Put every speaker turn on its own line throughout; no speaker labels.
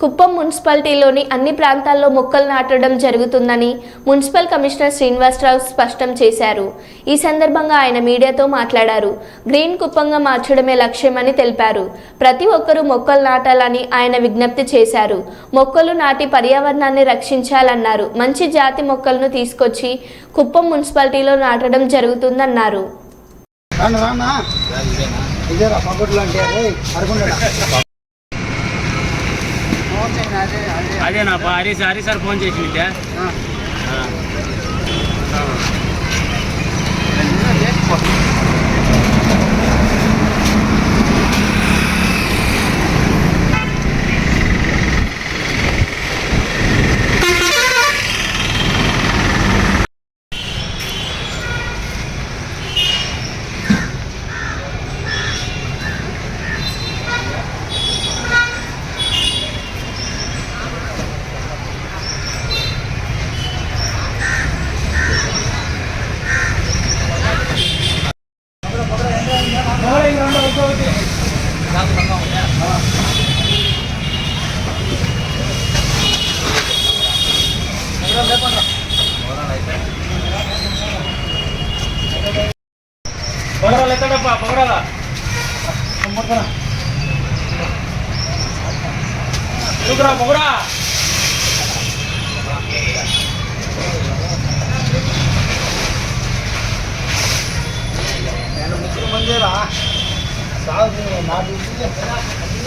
కుప్పం మున్సిపాలిటీలోని అన్ని ప్రాంతాల్లో మొక్కలు నాటడం జరుగుతుందని మున్సిపల్ కమిషనర్ శ్రీనివాసరావు స్పష్టం చేశారు. ఈ సందర్భంగా ఆయన మీడియాతో మాట్లాడారు. గ్రీన్ కుప్పంగా మార్చడమే లక్ష్యమని తెలిపారు. ప్రతి ఒక్కరూ మొక్కలు నాటాలని ఆయన విజ్ఞప్తి చేశారు. మొక్కలు నాటి పర్యావరణాన్ని రక్షించాలన్నారు. మంచి జాతి మొక్కలను తీసుకొచ్చి కుప్పం మున్సిపాలిటీలో నాటడం జరుగుతుందన్నారు.
అదే
నా హరి సార్ సార్ ఫోన్ చేసింది పొగరాలు ఎత్తడప్పా పొగరాల. చూకురా పొగరా.
నేను ముగ్గురు మందిరా సాగు నాకు
పొగరాలు ఐదు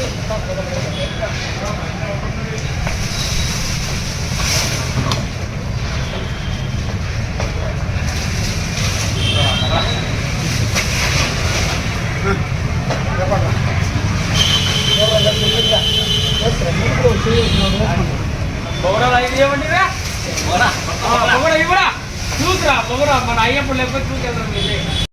ఏమండిరా పొగర ఇవ్వరా చూసురా పొగరా మన అయ్యప్పుడు లేకపోతే చూసేద్దాం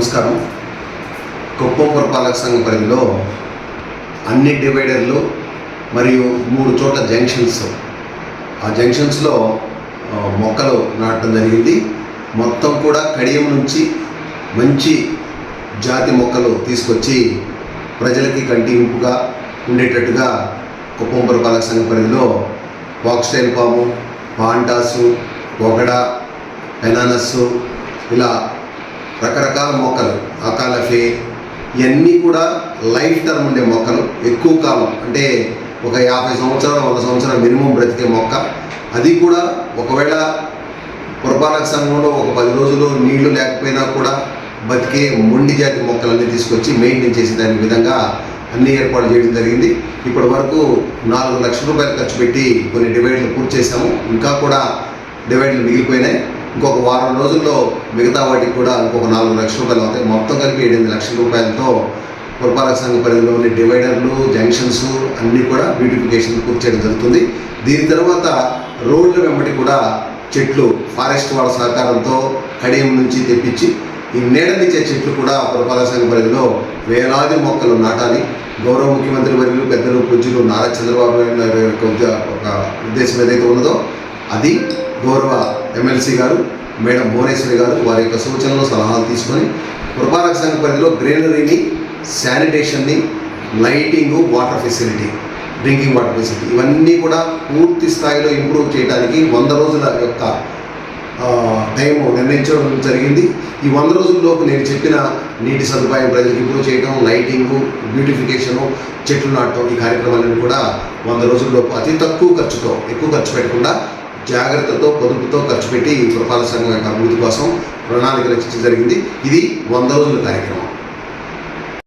నమస్కారం. కుప్పం పురపాలక సంఘం పరిధిలో అన్ని డివైడర్లు మరియు మూడు చోట్ల జంక్షన్స్. ఆ జంక్షన్స్లో మొక్కలు నాటడం జరిగింది. మొత్తం కూడా కడియం నుంచి మంచి జాతి మొక్కలు తీసుకొచ్చి ప్రజలకి కంటింపుగా ఉండేటట్టుగా కుప్పం పురపాలక సంఘం పరిధిలో వాక్స్టైల్ పాము పాంటాసు ఒకడ పెనానస్సు ఇలా రకరకాల మొక్కలు అకాలఫే ఇవన్నీ కూడా లైఫ్ టర్మ్ ఉండే మొక్కలు. ఎక్కువ కాలం అంటే ఒక యాభై సంవత్సరాలు వంద సంవత్సరాలు మినిమం బ్రతికే మొక్క. అది కూడా ఒకవేళ పురపాలక సంఘంలో ఒక పది రోజులు నీళ్ళు లేకపోయినా కూడా బతికే మొండి జాతి మొక్కలన్నీ తీసుకొచ్చి మెయింటైన్ చేసే దాని విధంగా అన్ని ఏర్పాట్లు చేయడం జరిగింది. ఇప్పటి వరకు నాలుగు లక్షల రూపాయలు ఖర్చు పెట్టి కొన్ని డివైడ్లు పూర్తి చేశాము. ఇంకా కూడా డివైడ్లు మిగిలిపోయినాయి. ఇంకొక వారం రోజుల్లో మిగతా వాటికి కూడా ఇంకొక నాలుగు లక్షల రూపాయలు అవుతాయి. మొత్తం కలిపి ఎనిమిది లక్షల రూపాయలతో పురపాలక సంఘ పరిధిలోని డివైడర్లు జంక్షన్స్ అన్నీ కూడా బ్యూటిఫికేషన్ పూర్తి చేయడం జరుగుతుంది. దీని తర్వాత రోడ్ల వెంబడి కూడా చెట్లు ఫారెస్ట్ వాళ్ళ సహకారంతో కడియం నుంచి తెప్పించి ఈ నీడనిచ్చే చెట్లు కూడా పురపాలక సంఘ పరిధిలో వేలాది మొక్కలు నాటాలి. గౌరవ ముఖ్యమంత్రి వర్యులు పెద్దలు పూజలు నారా చంద్రబాబు నాయుడు యొక్క ఒక ఉద్దేశం ఏదైతే ఉన్నదో అది గౌరవ ఎమ్మెల్సీ గారు మేడం భువనేశ్వరి గారు వారి యొక్క సూచనలు సలహాలు తీసుకొని పురపాలక సంఘ పరిధిలో గ్రీనరీని శానిటేషన్ని lighting water facility drinking water facility ఇవన్నీ కూడా పూర్తి స్థాయిలో ఇంప్రూవ్ చేయడానికి వంద రోజుల యొక్క టైం నిర్ణయించడం జరిగింది. ఈ వంద రోజుల్లోపు నేను చెప్పిన నీటి సదుపాయం ప్రజలకు ఇంప్రూవ్ చేయడం లైటింగు బ్యూటిఫికేషను చెట్లు నాటడం ఈ కార్యక్రమాలను కూడా వంద రోజుల్లోపు అతి తక్కువ ఖర్చుతో ఎక్కువ ఖర్చు పెట్టకుండా జాగ్రత్తతో పొదుపుతో ఖర్చు పెట్టి ఈ పురపాలక సంఘం యొక్క అభివృద్ధి కోసం ప్రణాళిక రచించడం జరిగింది. ఇది వంద రోజుల కార్యక్రమం.